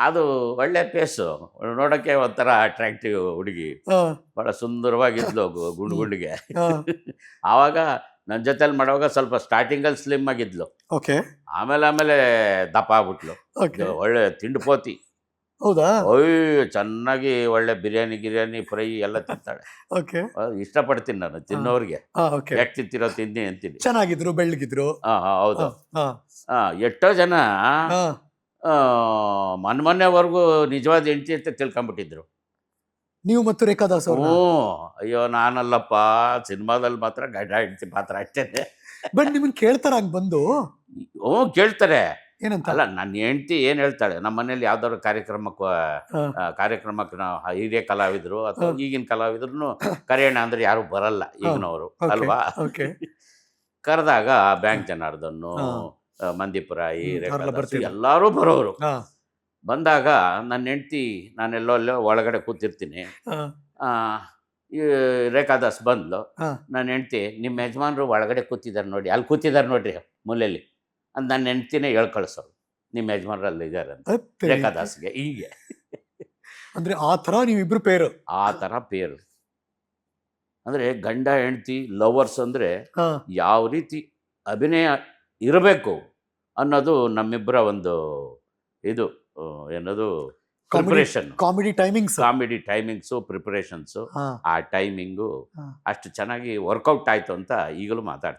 ಅದು ಒಳ್ಳೆ ಪೇಸು. ನೋಡೋಕ್ಕೆ ಒಂಥರ ಅಟ್ರಾಕ್ಟಿವ್ ಹುಡುಗಿ. ಭಾಳ ಸುಂದರವಾಗಿದ್ಲು ಗುಂಡು ಗುಂಡಿಗೆ ಆವಾಗ ನನ್ನ ಜೊತೆಲಿ ಮಾಡುವಾಗ ಸ್ವಲ್ಪ ಸ್ಟಾರ್ಟಿಂಗಲ್ಲಿ ಸ್ಲಿಮ್ ಆಗಿದ್ಲು. ಓಕೆ. ಆಮೇಲೆ ಆಮೇಲೆ ದಪ್ಪ ಆಗ್ಬಿಟ್ಲು. ಒಳ್ಳೆ ತಿಂಡು ಪೋತಿ. ಹೌದಾ? ಅಯ್ಯೋ ಚೆನ್ನಾಗಿ ಒಳ್ಳೆ ಬಿರಿಯಾನಿ ಗಿರಿಯಾನಿ ಫ್ರೈ ಎಲ್ಲ ತಿಂತಾಳೆ. ಓಕೆ. ಇಷ್ಟಪಡ್ತೀನಿ ನಾನು ತಿನ್ನೋರಿಗೆ. ಯಾಕೆ ತಿಂತಿರೋ ತಿಂದಿ ಅಂತೀನಿ. ಚೆನ್ನಾಗಿದ್ರು ಬೆಳ್ಳಗಿದ್ರು. ಹಾಂ ಹೌದು. ಎಷ್ಟೋ ಜನ ಮೊನ್ನೆವರೆಗೂ ನಿಜವಾದ ಹೆಂಡತಿ ಅಂತ ತಿಳ್ಕೊಂಬಿಟ್ಟಿದ್ರು. ನೀವು ಮತ್ತು ರೇಖಾದಾಸ್ ಹ್ಞೂ. ಅಯ್ಯೋ ನಾನಲ್ಲಪ್ಪ ಸಿನಿಮಾದಲ್ಲಿ ಮಾತ್ರ ಗಡ್ಡ ಹೆಂಡತಿ ಪಾತ್ರ ಅಷ್ಟೇ ಬಟ್ ನಿಮ್ಗೆ ಕೇಳ್ತಾರ ಹಂಗೆ ಬಂದು? ಹ್ಞೂ ಕೇಳ್ತಾರೆ. ಏನಂತ? ಅಲ್ಲ ನನ್ನ ಹೆಂಡತಿ ಏನು ಹೇಳ್ತಾಳೆ? ನಮ್ಮ ಮನೇಲಿ ಯಾವ್ದಾದ್ರು ಕಾರ್ಯಕ್ರಮಕ್ಕೆ. ಕಾರ್ಯಕ್ರಮಕ್ಕೆ ನಾವು ಹಿರಿಯ ಕಲಾವಿದರು ಅಥವಾ ಈಗಿನ ಕಲಾವಿದ್ರು ಕರೆಯೋಣ ಅಂದ್ರೆ ಯಾರು ಬರಲ್ಲ ಈಗಿನವರು. ಅಲ್ವಾ? ಕರೆದಾಗ ಬ್ಯಾಂಕ್ ಜನಾರ್ದನ್ನು ಮಂದಿಪುರಾಯಿ. ಎಲ್ಲರೂ ಬರೋರು. ಬಂದಾಗ ನನ್ನ ಹೆಂಡತಿ ನಾನೆಲ್ಲೋ ಅಲ್ಲೋ ಒಳಗಡೆ ಕೂತಿರ್ತೀನಿ. ರೇಖಾದಾಸ್ ಬಂದ್ಲು. ನನ್ನ ಹೆಂಡ್ತಿ ನಿಮ್ಮ ಯಜಮಾನರು ಒಳಗಡೆ ಕೂತಿದ್ದಾರೆ ನೋಡಿ ಅಲ್ಲಿ ಕೂತಿದ್ದಾರೆ ನೋಡ್ರಿ ಮೂಲೆಯಲ್ಲಿ ಅಂತ ನನ್ನ ಹೆಂಡ್ತಿನೇ ಹೇಳ್ ಕಳ್ಸೋಳು ನಿಮ್ಮ ಯಜಮಾನರು ಅಲ್ಲಿ ಇದ್ದಾರೆ ಅಂತ. ರೇಖಾದಾಸ್ಗೆ ಹೀಗೆ. ಅಂದ್ರೆ ಆ ತರ ನೀವಿಬ್ರು ಪೇರು? ಆ ಥರ ಪೇರು. ಅಂದರೆ ಗಂಡ ಹೆಂಡ್ತಿ ಲವರ್ಸ್ ಅಂದರೆ ಯಾವ ರೀತಿ ಅಭಿನಯ ಇರಬೇಕು. ಅನ್ನೋದು ನಮ್ಮಿಬ್ಬರ ಒಂದು ಇದು ಏನದು preparation comedy timings comedy timings preparations ಆ ಟೈಮಿಂಗು ಅಷ್ಟು ಚೆನ್ನಾಗಿ ವರ್ಕೌಟ್ ಆಯಿತು ಅಂತ ಈಗಲೂ ಮಾತಾಡ್ತೀನಿ.